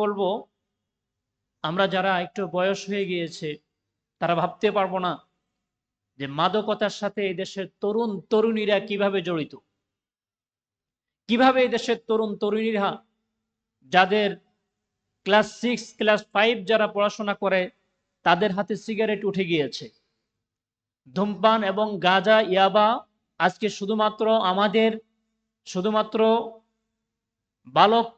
বলব, আমরা যারা একটু বয়স হয়ে গিয়েছে, তারা ভাবতে পারব না যে মাদকতার সাথে এই দেশের তরুণ তরুণীরা কীভাবে জড়িত। কীভাবে এই দেশের তরুণ তরুণীরা যাদের ক্লাস সিক্স, ক্লাস ফাইভ যারা পড়াশোনা করে, তাদের হাতে সিগারেট উঠে গিয়েছে। ধূমপান এবং গাঁজা, ইয়াবা আজকে শুধুমাত্র আমাদের, শুধুমাত্র বালক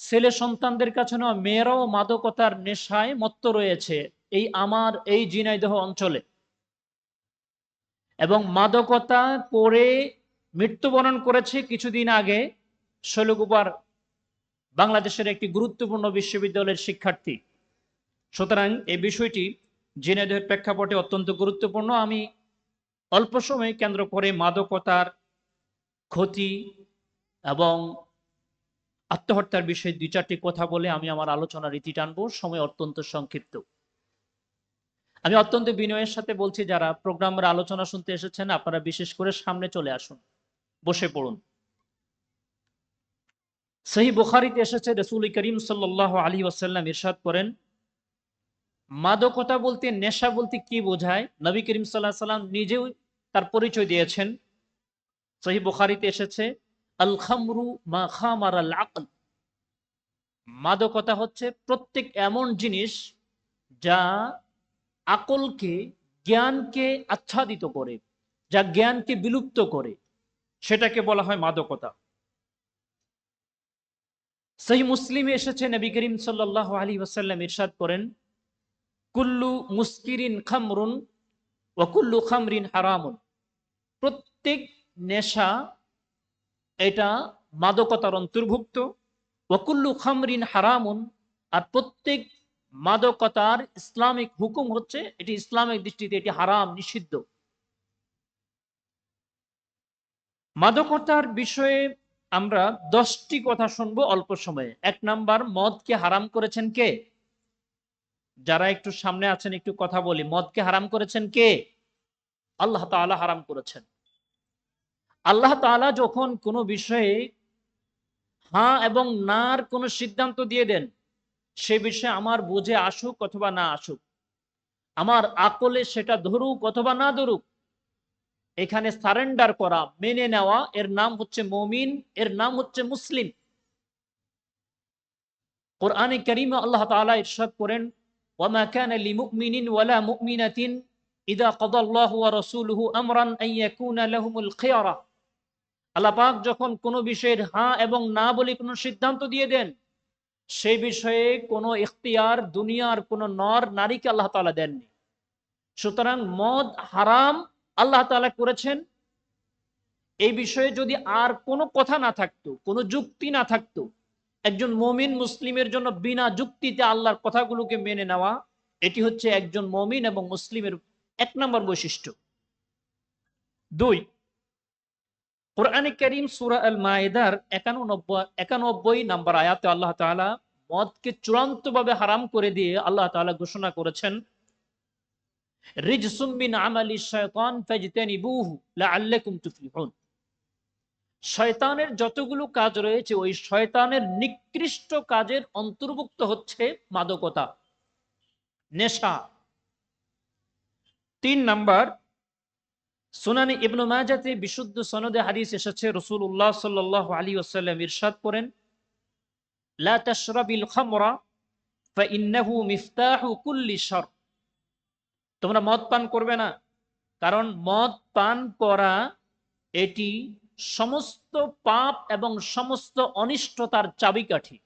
ছেলে সন্তানদের কাছে নয়, মেয়েরাও মাদকতার নেশায় মত্ত রয়েছে এই আমার, এই জিনাইদহ অঞ্চলে। এবং মাদকতা করে মৃত্যুবরণ করেছে কিছুদিন আগে শৈলকুপার বাংলাদেশের একটি গুরুত্বপূর্ণ বিশ্ববিদ্যালয়ের শিক্ষার্থী। সুতরাং এই বিষয়টি জিনাইদহের প্রেক্ষাপটে অত্যন্ত গুরুত্বপূর্ণ। আমি অল্প সময় কেন্দ্র করে মাদকতার ক্ষতি এবং আত্মহত্যার বিষয়ে দুই চারটি কথা বলে আমি আমার আলোচনার রীতি টানবো। সময় অত্যন্ত সংক্ষিপ্ত। আমি অত্যন্ত বিনয়ের সাথে বলছি, যারা প্রোগ্রামের আলোচনা শুনতে এসেছেন, আপনারা বিশেষ করে সামনে চলে আসুন, বসে পড়ুন। সহি বুখারিতে এসেছে, রসুল করিম সাল্লাহ আলী ওয়াসাল্লাম ইরশাদ করেন, মাদকতা বলতে, নেশা বলতে কি বোঝায়? নবী করিম সাল্লাহ সাল্লাম নিজেও তার পরিচয় দিয়েছেন। সহি বুখারিতে এসেছে মাদকতা হচ্ছে প্রত্যেক এমন জিনিস যা আকলকে, জ্ঞানকে আচ্ছাদিত করে, যা জ্ঞানকে বিলুপ্ত করে। সেটাকে বলা হয় মাদকতা। সেই মুসলিমে এসেছে নবী করিম সাল্লাহ আলী ওসাল্লাম ইরশাদ করেন, কুল্লু মুস্কিরিন খামরুন ও কুল্লু খামরিন হারামুন। প্রত্যেক নেশা এটা মাদকতার অন্তর্ভুক্ত ওকুল্লু খামরিন হারামুন, আর প্রত্যেক মাদকতার ইসলামিক হুকুম হচ্ছে, এটি ইসলামিক দৃষ্টিতে এটি হারাম, নিষিদ্ধ। মাদকতার বিষয়ে আমরা দশটি কথা শুনব অল্প সময়ে। এক নাম্বার, মদকে হারাম করেছেন কে? যারা একটু সামনে আছেন, একটু কথা বলি। মদকে হারাম করেছেন কে? আল্লাহ তাআলা হারাম করেছেন। আল্লাহ তাআলা যখন কোনো বিষয়ে হ্যাঁ এবং নার কোনো সিদ্ধান্ত দিয়ে দেন, সে বিষয়ে আমার বুঝে আসুক অথবা না আসুক, আমার আকলে সেটা ধরুক অথবা না ধরুক, এখানে সারেন্ডার করা, মেনে নেওয়া, এর নাম হচ্ছে মমিন, এর নাম হচ্ছে মুসলিম। কোরআনে করিম আল্লাহ তাআলা ইরশাদ করেন আমরান আন ইয়াকুনা লাহুমুল খিয়ারা। আল্লাহ পাক যখন কোনো বিষয়ের হ্যাঁ এবং না বলে কোনো সিদ্ধান্ত দিয়ে দেন, সেই বিষয়ে কোনো ইখতিয়ার, দুনিয়ার কোনো নর নারীকে আল্লাহ তাআলা দেননি। সুতরাং মদ হারাম আল্লাহ তাআলা করেছেন। এই বিষয়ে যদি আর কোনো কথা না থাকতো, কোনো যুক্তি না থাকতো, একজন মমিন মুসলিমের জন্য বিনা যুক্তিতে আল্লাহর কথাগুলোকে মেনে নেওয়া, এটি হচ্ছে একজন মমিন এবং মুসলিমের এক নম্বর বৈশিষ্ট্য। দুই কোরআনে করিম সুরা আল মায়েদার একানব্বই একানব্বই নাম্বার আয়াতে আল্লাহ তাআলা মদকে চূড়ান্ত ভাবে হারাম করে দিয়ে আল্লাহ তাআলা ঘোষণা করেছেন শয়তানের যতগুলো কাজ রয়েছে, ওই শয়তানের নিকৃষ্ট কাজের অন্তর্ভুক্ত হচ্ছে মাদকতা, নেশা। তিন নাম্বার সুনানি ইবনু মাজাতে বিশুদ্ধ সনদে হাদিস এসেছে রসুল্লাহ সাল্লাহ আলী ওসাল্লাম ইরশাদ করেন তোমরা মদ পান করবে না, কারণ মদ পান করা এটি সমস্ত পাপ এবং সমস্ত অনিষ্টতার চাবিকাঠি।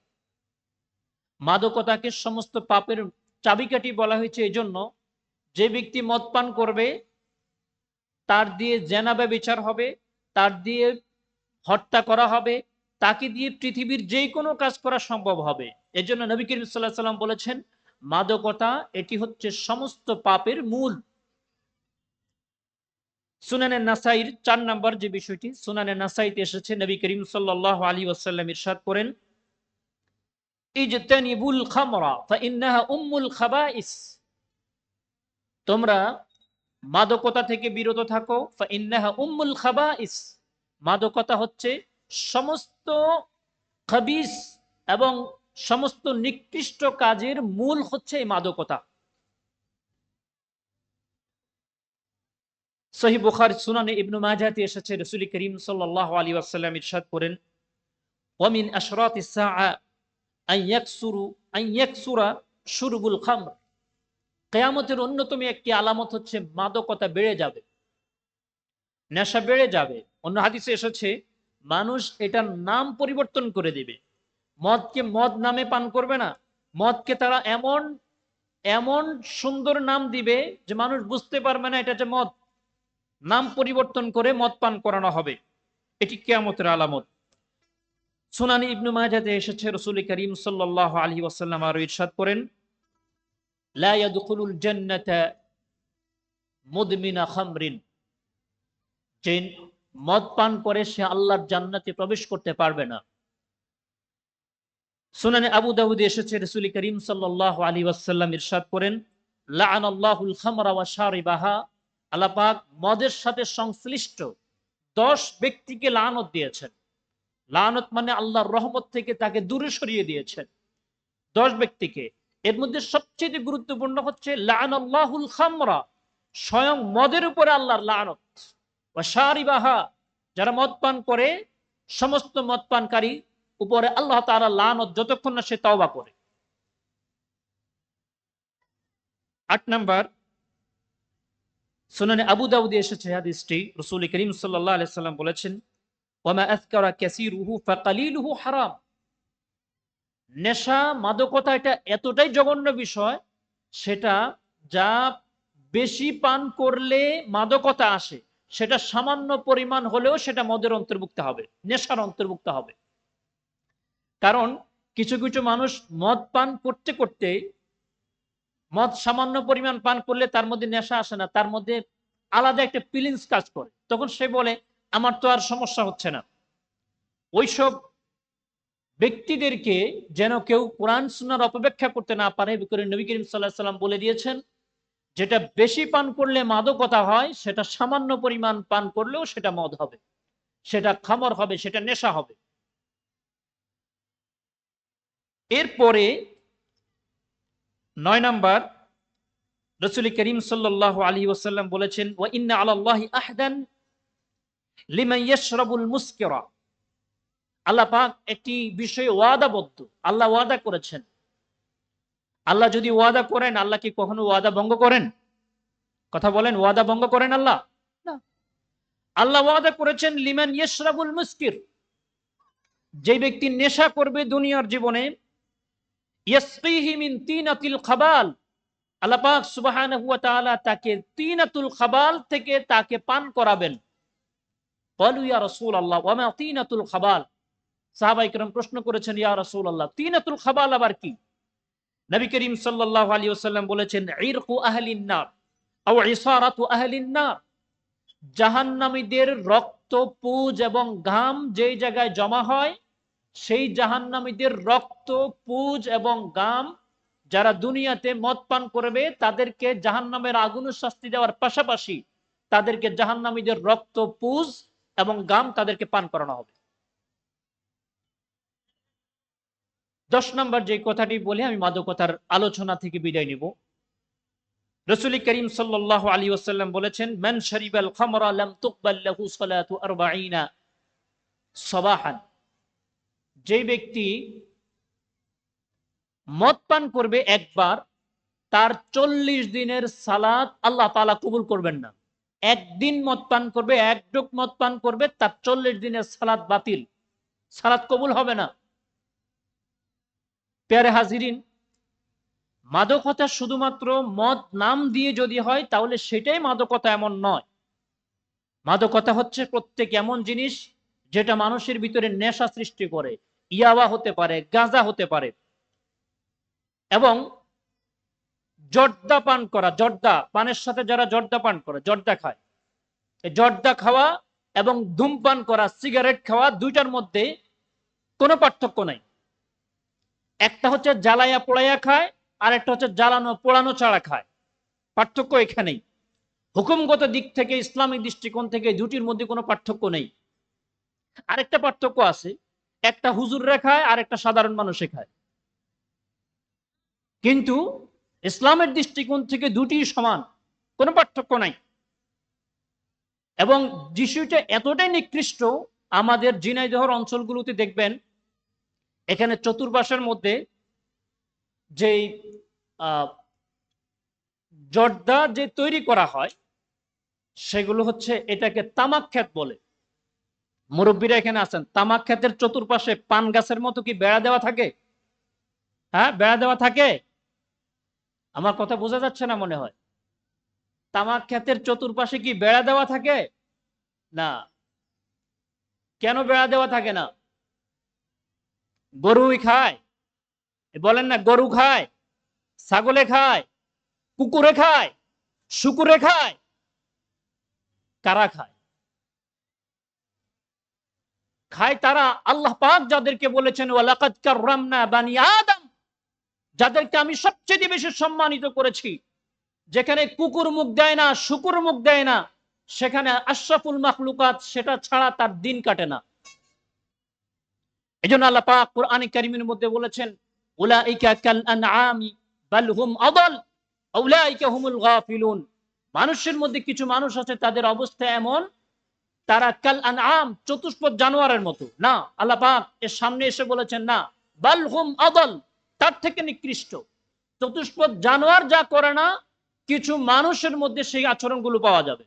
মাদকতাকে সমস্ত পাপের চাবিকাঠি বলা হয়েছে এই জন্য যে ব্যক্তি মদ পান করবে তার দিয়ে জেনাবে বিচার হবে, তার দিয়ে হত্যা করা হবে, তাকে দিয়ে পৃথিবীর যে কোনো কাজ করা সম্ভব হবে। এজন্য নবী করিম সাল্লাহ সাল্লাম বলেছেন, মাদকতা এটি হচ্ছে সমস্ত পাপের মূল। সুনানের নাসাইর চার নাম্বার যে বিষয়টি সুনানের নাসাইতে এসেছে নবী করিম সাল্লাহ আলী ওয়াসাল্লাম ইরশাদ করেন তোমরা মাদকতা থেকে বিরত থাকো। উম্মুল খাবাইস। মাদকতা হচ্ছে সমস্ত খাবিস এবং সমস্ত নিকৃষ্ট কাজের মূল হচ্ছে এই মাদকতা। সহি বুখার সুনানে ইবনু মাজাতে এসেছে করিম সাল্লাহ আলী ইরশাদ করেন ওয়ামিন আশরাত ইসসাআ আন ইয়াকসুরু, আন খামর। কেয়ামতের অন্যতম একটি আলামত হচ্ছে মাদকতা বেড়ে যাবে, নেশা বেড়ে যাবে। অন্য হাদিসে এসেছে, মানুষ এটার নাম পরিবর্তন করে দিবে। মদকে মদ নামে পান করবে না। মদকে তারা এমন এমন সুন্দর নাম দিবে যে মানুষ বুঝতে পারবে না এটা যে মদ। নাম পরিবর্তন করে মদ পান করানো হবে। এটি কেয়ামতের আলামত। সুনানি ইবনু মাজাতে এসেছে, রসুল করিম সাল্লাহ আলহি ওয়াসাল্লাম আরও ইরশাদ করেন লা ইয়াদখুলুল জান্নাতা মুদমিনা খামরিন যে মদ পান করে সে আল্লাহর জান্নাতে প্রবেশ করতে পারবে না। সুনানে আবু এসেছে, রসুল করিম সাল্লাহ আলী ওয়াসাল্লাম ইরশাদ করেন আল্লাহুল খামরা ওয়া শারিবাহা। আল্লাহ পাক মদের সাথে সংশ্লিষ্ট দশ ব্যক্তিকে লানত দিয়েছেন। লানত মানে আল্লাহর রহমত থেকে তাকে দূরে সরিয়ে দিয়েছেন। দশ ব্যক্তিকে। এর মধ্যে সবচেয়ে গুরুত্বপূর্ণ হচ্ছে খামরা, স্বয়ং মদের উপরে আল্লাহর লানত। সারিবাহা যারা মদ পান করে, সমস্ত মদ পানকারী উপরে আল্লাহ তারা লানত যতক্ষণ না সে তওবা করে। আট নাম্বার, সুনানে আবু দাউদে এসেছে হাদিসটি, রসুল করিম সাল্লাম বলেছেন ওমা হারাম। নেশা, মাদকতা এটা এতটাই জঘন্য বিষয়, সেটা যা বেশি পান করলে মাদকতা আসে, সেটা সামান্য পরিমাণ হলেও সেটা মদের অন্তর্ভুক্ত হবে, নেশার অন্তর্ভুক্ত হবে। কারণ কিছু কিছু মানুষ মদ পান করতে করতে, মদ সামান্য পরিমাণ পান করলে তার মধ্যে নেশা আসে না, তার মধ্যে আলাদা একটা ফিলিংস কাজ করে। তখন সে বলে, আমার তো আর সমস্যা হচ্ছে না। ওইসব ব্যক্তিদেরকে যেন কেউ কোরআন সুনার অপব্যাখ্যা করতে না পারে করে নবী করিম সাল্লাহ সাল্লাম বলে দিয়েছেন, যেটা বেশি পান করলে মাদকতা হয়, সেটা সামান্য পরিমাণ পান করলেও সেটা মদ হবে, সেটা খামর হবে, সেটা নেশা হবে। এরপরে নয় নাম্বার, রসুল করিম সাল্লাহ আলী ওসাল্লাম বলেছেন ও ইন্না আল্লাহ আহদান লিমান ইয়াশরাবুল মুসকিরা। আল্লাহ পাক একটি বিষয়ে ওয়াদাবদ্ধ। আল্লাহ ওয়াদা করেছেন। আল্লাহ যদি ওয়াদা করেন আল্লাহ কি কখনো ওয়াদা ভঙ্গ করেন? কথা বলেন ওয়াদা ভঙ্গ করেন আল্লাহ? না। আল্লাহ ওয়াদা করেছেন লিমান ইয়শরাবুল মুস্কির। যে ব্যক্তি নেশা করবে দুনিয়ার জীবনে ইয়াসকিহি মিন তিনাতিল খাবাল। আল্লাহ পাক সুবহানাহু ওয়া তাআলা তাকে তিনাতুল খাবাল থেকে তাকে পান করাবেন। ক্বালু ইয়া রাসূলুল্লাহ ওয়া মা তিনাতুল খাবাল। সাহাবাইকরম প্রশ্ন করেছেন, ইয়া রাসুল আল্লাহ তিনাতুল খাবাল আবার কি? নবী করিম সাল্লাহ আলী ওসাল্লাম বলেছেন, ইরকু আহলিনার আও ইসারাতু আহলিনার জাহান্নামীদের রক্ত, পুজ এবং ঘাম যেই জায়গায় জমা হয়, সেই জাহান্নামীদের রক্ত, পুজ এবং গাম যারা দুনিয়াতে মদ পান করবে, তাদেরকে জাহান্নামের আগুনের শাস্তি দেওয়ার পাশাপাশি তাদেরকে জাহান্নামীদের রক্ত, পুজ এবং গাম তাদেরকে পান করানো হবে। দশ নম্বর যে কথাটি বলে, আমি মাদকতার আলোচনা থেকে বিদায় নিব। রসুল করিম সাল্লাহ আলী ওসাল্লাম বলেছেন, মান শরিবাল খামরা লাম তুকবাল্লাহু সবাহান। যে ব্যক্তি মদ পান করবে একবার, তার চল্লিশ দিনের সালাত আল্লাহ তালা কবুল করবেন না। একদিন মদ পান করবে, এক ডোক মদ পান করবে, তার চল্লিশ দিনের সালাত বাতিল। সালাত কবুল হবে না। পেয়ারে হাজিরিন, মাদকতা শুধুমাত্র মদ নাম দিয়ে যদি হয়, তাহলে সেটাই মাদকতা এমন নয়। মাদকতা হচ্ছে প্রত্যেক এমন জিনিস যেটা মানুষের ভিতরে নেশা সৃষ্টি করে ইয়াওয়া হতে পারে, গাঁজা হতে পারে। এবং জর্দা পান করা, জর্দা, পানের সাথে যারা জর্দা পান করে, জর্দা খায়। জর্দা খাওয়া এবং ধূমপান করা, সিগারেট খাওয়া, দুইটার মধ্যে কোনো পার্থক্য নাই। একটা হচ্ছে জ্বালাইয়া পোড়াইয়া খায়, আর একটা হচ্ছে জ্বালানো পোড়ানো ছাড়া খায়। পার্থক্য এখানেই। হুকুমগত দিক থেকে ইসলামিক দৃষ্টিকোণ থেকে দুটির মধ্যে কোনো পার্থক্য নেই। আরেকটা পার্থক্য আছে, একটা হুজুররা খায়, আর একটা সাধারণ মানুষে খায়। কিন্তু ইসলামের দৃষ্টিকোণ থেকে দুটি সমান, কোনো পার্থক্য নাই। এবং যিশুটা এতটাই নিকৃষ্ট, আমাদের জিনাইদহর অঞ্চলগুলোতে দেখবেন এখানে চতুর্পাশের মধ্যে যেই জর্দা যে তৈরি করা হয়, সেগুলো হচ্ছে এটাকে তামাক ক্ষেত বলে। মুরব্বীরা এখানে আছেন। তামাক ক্ষেতের চতুর্পাশে পান গাছের মতো কি বেড়া দেওয়া থাকে? হ্যাঁ বেড়া দেওয়া থাকে? আমার কথা বোঝা যাচ্ছে না মনে হয়? তামাক ক্ষেতের চতুর্পাশে কি বেড়া দেওয়া থাকে? না। কেন বেড়া দেওয়া থাকে না? গরুই খায়। বলেন না, গরু খায়, ছাগলে খায়, কুকুরে খায়, শুকুরে খায়, কারা খায়? খায় তারা আল্লাহ পাক যাদেরকে বলেছেন কাররামনা বানি আদম যাদেরকে আমি সবচেয়ে বেশি সম্মানিত করেছি। যেখানে কুকুর মুখ দেয় না, শুকুর মুখ দেয় না, সেখানে আশরাফুল মাখলুকাত সেটা ছাড়া তার দিন কাটে না। এই জন্য আল্লাহ পাক কোরআন কারিমের মধ্যে বলেছেন, উলাইকা কাল আনআমি বাল হুম আদাল উলাইকা হুমুল গাফিলুন। মানুষের মধ্যে কিছু মানুষ আছে, তাদের অবস্থা এমন, তারা কাল আনআম চতুষ্পদ জানোয়ারের মতো। না, আল্লাহ পাক এর সামনে এসে বলেছেন, না, বাল হুম আদাল, তার থেকে নিকৃষ্ট। চতুষ্পদ জানোয়ার যা করে না, কিছু মানুষের মধ্যে সেই আচরণগুলো পাওয়া যাবে।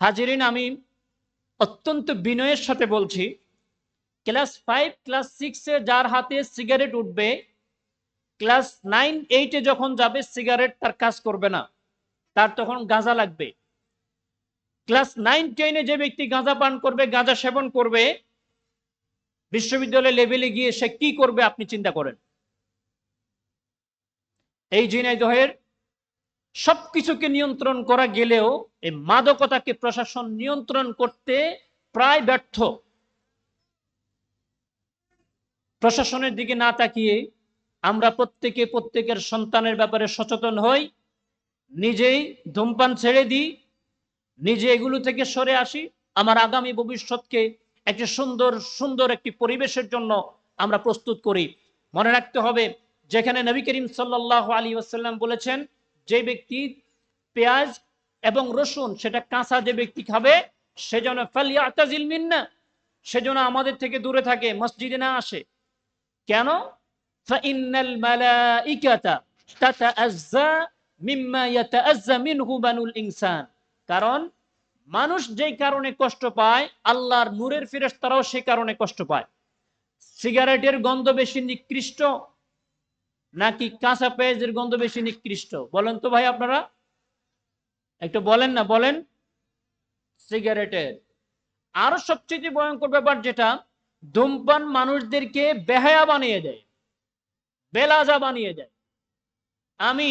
হাজিরিন, আমি অত্যন্ত বিনয়ের সাথে বলছি ক্লাস ফাইভ, ক্লাস সিক্সে যার হাতে সিগারেট উঠবে, ক্লাস নাইন, এইটে যখন যাবে, সিগারেট তার কাজ করবে না। তার তখন গাঁজা লাগবে। ক্লাস নাইন, টেনে যে ব্যক্তি গাঁজা পান করবে, গাঁজা সেবন করবে বিশ্ববিদ্যালয় লেভেলে গিয়ে সে কি করবে আপনি চিন্তা করেন। এই ঝিনাইদহের সবকিছুকে নিয়ন্ত্রণ করা গেলেও, এই মাদকতাকে প্রশাসন নিয়ন্ত্রণ করতে প্রায় ব্যর্থ। প্রশাসনের দিকে না তাকিয়ে আমরা প্রত্যেকে প্রত্যেকের সন্তানের ব্যাপারে সচেতন হই, নিজেই ধূমপান ছেড়ে দিই, নিজে এগুলো থেকে সরে আসি। আমার আগামী ভবিষ্যৎকে একটি সুন্দর সুন্দর একটি পরিবেশের জন্য আমরা প্রস্তুত করি। মনে রাখতে হবে, যেখানে নবী করিম সাল্লাহ আলী আসাল্লাম বলেছেন, যে ব্যক্তি পেঁয়াজ এবং রসুন সেটা কাঁচা যে ব্যক্তি খাবে সেজন্য ফালিয়া আতাজিল মিন্না সেজন্য আমাদের থেকে দূরে থাকে, মসজিদে না আসে। কেন? কারণ, মানুষ যেই কারণে কষ্ট পায়, আল্লাহর নূরের ফেরেশতারাও সেই কারণে কষ্ট পায়। সিগারেটের গন্ধ বেশি নিকৃষ্ট নাকি কাঁচা পেঁয়াজের গন্ধ বেশি নিকৃষ্ট? বলেন তো ভাই আপনারা। একটু বলেন না, বলেন। সিগারেটের। আরও সবচেয়ে ভয়ঙ্কর ব্যাপার যেটা ধূমপান মানুষদেরকে বেহায়া বানিয়ে দেয়, বেলাজা বানিয়ে দেয়। আমি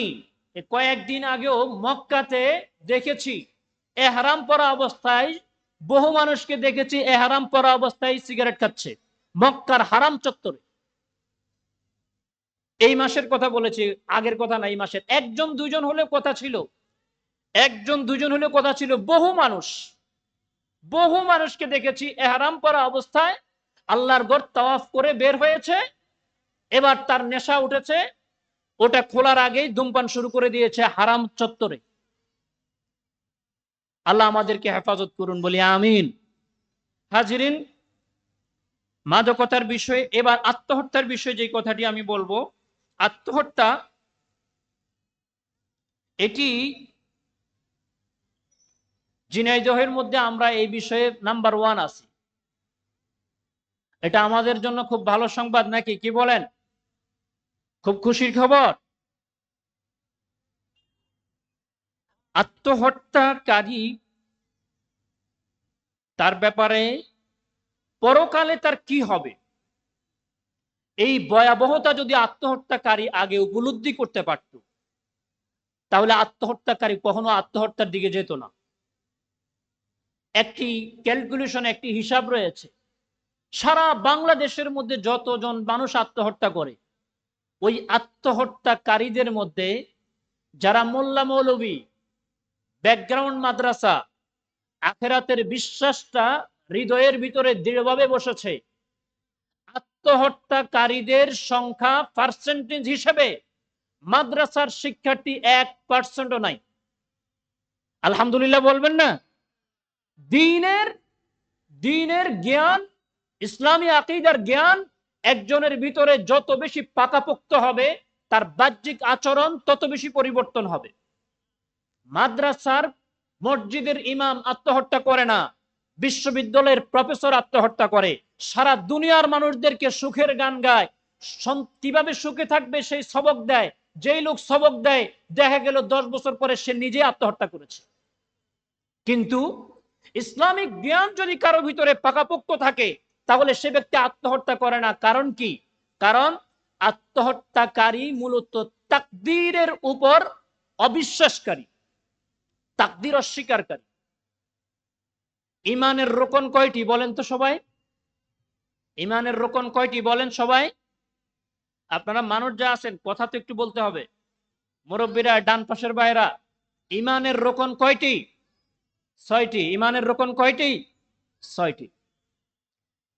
কয়েকদিন আগেও মক্কাতে দেখেছি, এহারাম পরা অবস্থায় বহু মানুষকে দেখেছি, এহারাম পরা অবস্থায় সিগারেট খাচ্ছে, মক্কার হারাম চত্বরে। এই মাসের কথা বলেছি, আগের কথা না, এই মাসের। একজন, দুজন হলেও কথা ছিল, একজন, দুজন হলেও কথা ছিল। বহু মানুষ, বহু মানুষকে দেখেছি, এহারাম পরা অবস্থায় আল্লাহর গড় তাওয়াফ করে বের হয়েছে, এবার তার নেশা উঠেছে, ওটা খোলার আগেই ধূমপান শুরু করে দিয়েছে হারাম চত্বরে। আল্লাহ আমাদেরকে হেফাজত করুন, বলি আমিন। হাজিরিন, মাদকতার বিষয়ে, এবার আত্মহত্যার বিষয়ে যে কথাটি আমি বলব, আত্মহত্যা এটি জিনাইদহের মধ্যে আমরা এই বিষয়ে নাম্বার ওয়ান আছি। এটা আমাদের জন্য খুব ভালো সংবাদ নাকি? কি বলেন? খুব খুশির খবর? আত্মহত্যাকারী তার ব্যাপারে পরকালে তার কি হবে? এই ভয়াবহতা যদি আত্মহত্যাকারী আগে উপলব্ধি করতে পারত, তাহলে আত্মহত্যাকারী কখনো আত্মহত্যার দিকে যেত না। একটি ক্যালকুলেশন একটি হিসাব রয়েছে। সারা বাংলাদেশের মধ্যে যতজন মানুষ আত্মহত্যা করে, ওই আত্মহত্যাকারীদের মধ্যে যারা মোল্লা মৌলবী ব্যাকগ্রাউন্ড মাদ্রাসা, আখেরাতের বিশ্বাসটা হৃদয়ের ভিতরে দৃঢ়ভাবে বসেছে, আত্মহত্যাকারীদের সংখ্যা পার্সেন্টেজ হিসেবে মাদ্রাসার শিক্ষার্থী এক পার্সেন্টও নাই। আলহামদুলিল্লাহ বলবেন না? দিনের দিনের জ্ঞান ইসলামী আকিদার জ্ঞান একজনের ভিতরে যত বেশি পাকাপোক্ত হবে, তার বাহ্যিক আচরণ তত বেশি পরিবর্তন হবে। মাদ্রাসার মসজিদের ইমাম আত্মহত্যা করে না, বিশ্ববিদ্যালয়ের প্রফেসর আত্মহত্যা করে। সারা দুনিয়ার মানুষদেরকে সুখের গান গায়। কীভাবে সুখে থাকবে সেই সবক দেয়, যেই লোক সবক দেয়, দেখা গেল দশ বছর পরে সে নিজে আত্মহত্যা করেছে। কিন্তু ইসলামিক জ্ঞান যদি কারও ভিতরে পাকাপোক্ত থাকে তাহলে সে ব্যক্তি আত্মহত্যা করে না। কারণ কি? কারণ আত্মহত্যাকারী মূলত তাকদীরের উপর অবিশ্বাসকারী, তাকদীর অস্বীকারী ইমানের রোকন কয়টি বলেন তো সবাই? ইমানের রোকন কয়টি বলেন সবাই? আপনারা মানুষ যা আছেন, কথা তো একটু বলতে হবে। মুরব্বীরা, ডান পাশের বাইরা ইমানের রোকন কয়টি? ছয়টি। ইমানের রোকন কয়টি? ছয়টি।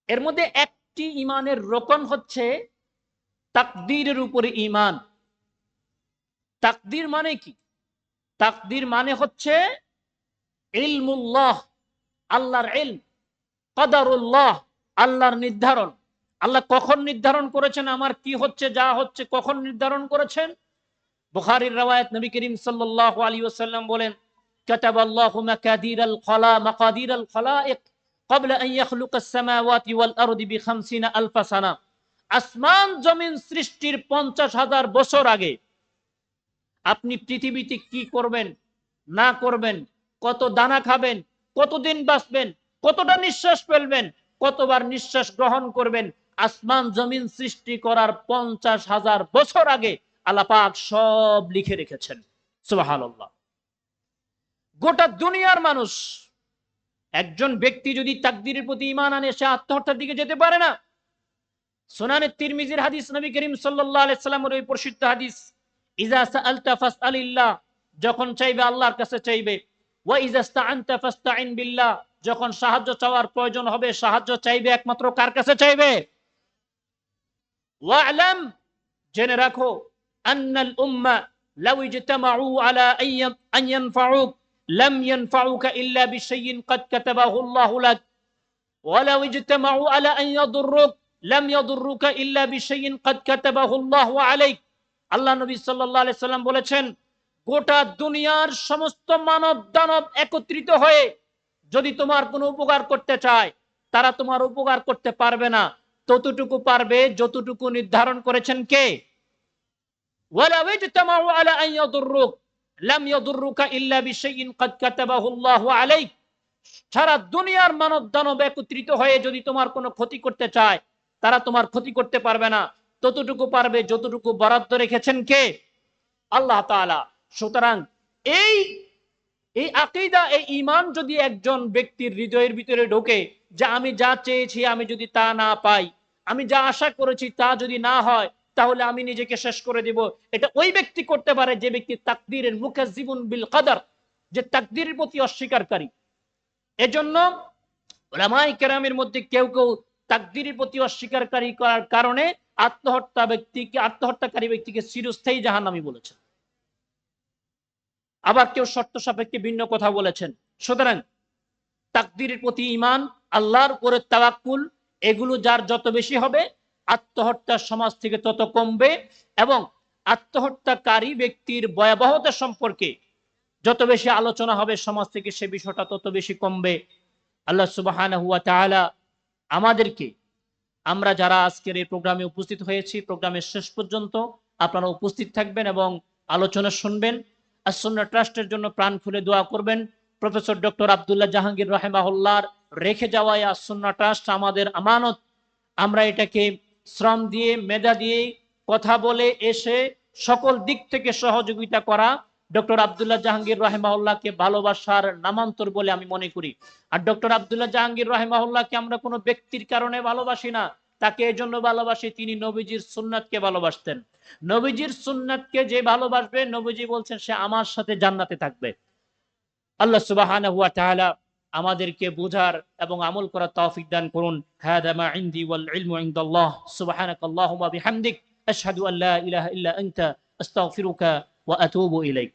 এর মধ্যে একটি ইমানের রোকন হচ্ছে তাকদীরের উপরে ইমান তাকদীর মানে কি? তাকদীর মানে হচ্ছে ইলমুল্লাহ, আল্লাহর ইলম, কদারুল্লাহ, আল্লাহর নির্ধারণ। আল্লাহ কখন নির্ধারণ করেছেন? আমার কি হচ্ছে, যা হচ্ছে, কখন নির্ধারণ করেছেন? বুখারির রওয়ায়াত নবী করিম সাল্লাল্লাহু আলাইহি ওয়াসাল্লাম বলেন, কাতাবাল্লাহু মাকাদিরাল খলা, মাকাদিরাল খলাইক কবলা আলফাসানা আসমান জমিন সৃষ্টির পঞ্চাশ হাজার বছর আগে আপনি পৃথিবীতে কি করবেন, না করবেন, কত দানা খাবেন, কতদিন বাঁচবেন, কতটা নিঃশ্বাস ফেলবেন, কতবার নিঃশ্বাস গ্রহণ করবেন, আসমান জমিন সৃষ্টি করার পঞ্চাশ হাজার বছর আগে আলাপাক সব লিখে রেখেছেন। সুবাহ গোটা দুনিয়ার মানুষ একজন ব্যক্তি যদি তাকদিরের প্রতি ইমান আনে, সে আত্মহত্যার দিকে যেতে পারে না। সোনানের তিরমিজির হাদিস নবী করিম আলাইহি ওই প্রসিদ্ধ হাদিস যখন চাইবে আল্লাহর কাছে চাইবে। বিল্লাহ যখন সাহায্য চাওয়ার প্রয়োজন হবে, সাহায্য চাইবে একমাত্র কার কাছে চাইবে? জেনে রাখো لم ينفعوك إلا بشيء قد كتبه الله لك ولو اجتمعوا على أن يضروك لم يضروك إلا بشيء قد كتبه الله عليك আল্লাহ নবী সাল্লাল্লাহু আলাইহি সাল্লাম বলেছেন গোটা দুনিয়ার সমস্ত মানব দানব একত্রিত হয়ে যদি তোমার কোনো উপকার করতে চায় তারা তোমার উপকার করতে পারবে না ততটুকু পারবে যতটুকু নির্ধারণ করেছেন কে ওয়ালাউ ইজতামাউ আলা আন ইয়াদুররুক লাম ইয়াদুররুকা ইল্লা বিশাইইন কাদ কাতাবাহু আলাইক। সারা দুনিয়ার মানব দানব একত্রিত হয়ে যদি তোমার কোনো ক্ষতি করতে চায়, তারা তোমার ক্ষতি করতে পারবে না। ততটুকু পারবে, যতটুকু বরাদ্দ রেখেছেন কে? আল্লাহ তাআলা। সুতরাং এই এই আকিদা, এই ইমান যদি একজন ব্যক্তির হৃদয়ের ভিতরে ঢোকে যে আমি যা চেয়েছি, আমি যদি তা না পাই, আমি যা আশা করেছি তা যদি না হয় তাহলে আমি নিজেকে শেষ করে দিব। এটা ওই ব্যক্তি করতে পারে যে ব্যক্তি তাকদীরের মুখে জীবন বিল কাদার, যে তাকদীরের প্রতি অস্বীকারী। এজন্য ওলামাই কেরামের মধ্যে কেউ কেউ তাকদীরের প্রতি অস্বীকারী করার কারণে আত্মহত্যা ব্যক্তিকে, আত্মহত্যাকারী ব্যক্তিকে চিরস্থায়ী জাহান্নামী বলেছেন। আবার কেউ শর্ত সাপেক্ষে ভিন্ন কথা বলেছেন। সুতরাং তাকদীরের প্রতি ইমান আল্লাহর উপরে তাওয়াক্কুল, এগুলো যার যত বেশি হবে আত্মহত্যা সমাজ থেকে তত কমবে এবং আত্মহত্যাকারী ব্যক্তির ভয়াবহতা সম্পর্কে যত বেশি আলোচনা হবে সমাজ থেকে সে বিষয়টা তত বেশি কমবে। আল্লাহ সুবাহানা হুয়া তাআলা আমাদেরকে, আমরা যারা আজকের এই প্রোগ্রামে উপস্থিত হয়েছি, প্রোগ্রামের শেষ পর্যন্ত আপনারা উপস্থিত থাকবেন এবং আলোচনা শুনবেন। আসন্না ট্রাস্টের জন্য প্রাণ খুলে দোয়া করবেন। প্রফেসর ডক্টর আবদুল্লাহ জাহাঙ্গীর রাহেমাহুল্লাহর রেখে যাওয়া এই ট্রাস্ট আমাদের আমানত। আমরা এটাকে শ্রম দিয়ে, মেধা দিয়ে কথা বলে এসে সকল দিক থেকে সহযোগিতা করা ডক্টর আবদুল্লাহ জাহাঙ্গীর রাহেমাউল্লাহকে ভালোবাসার নামান্তর বলে আমি মনে করি। আর ডক্টর আবদুল্লাহ জাহাঙ্গীর রাহেমাউল্লাহকে আমরা কোনো ব্যক্তির কারণে ভালোবাসি না, তাকে এজন্য ভালোবাসি তিনি নবীজির সুন্নাতকে ভালোবাসতেন। নবীজির সুন্নাতকে যে ভালোবাসবে, নবীজি বলছেন সে আমার সাথে জান্নাতে থাকবে। আল্লাহ তাআলা আমাদেরকে বোঝার এবং আমল করার তৌফিক দান করুন। হাদা মা ইনদি ওয়াল ইলমু ইনদাল্লাহ। সুবহানাকাল্লাহুম্মা বিহামদিক। আশহাদু আন লা ইলাহা ইল্লা আনতা। আস্তাগফিরুকা ওয়া আতুবু ইলাইক।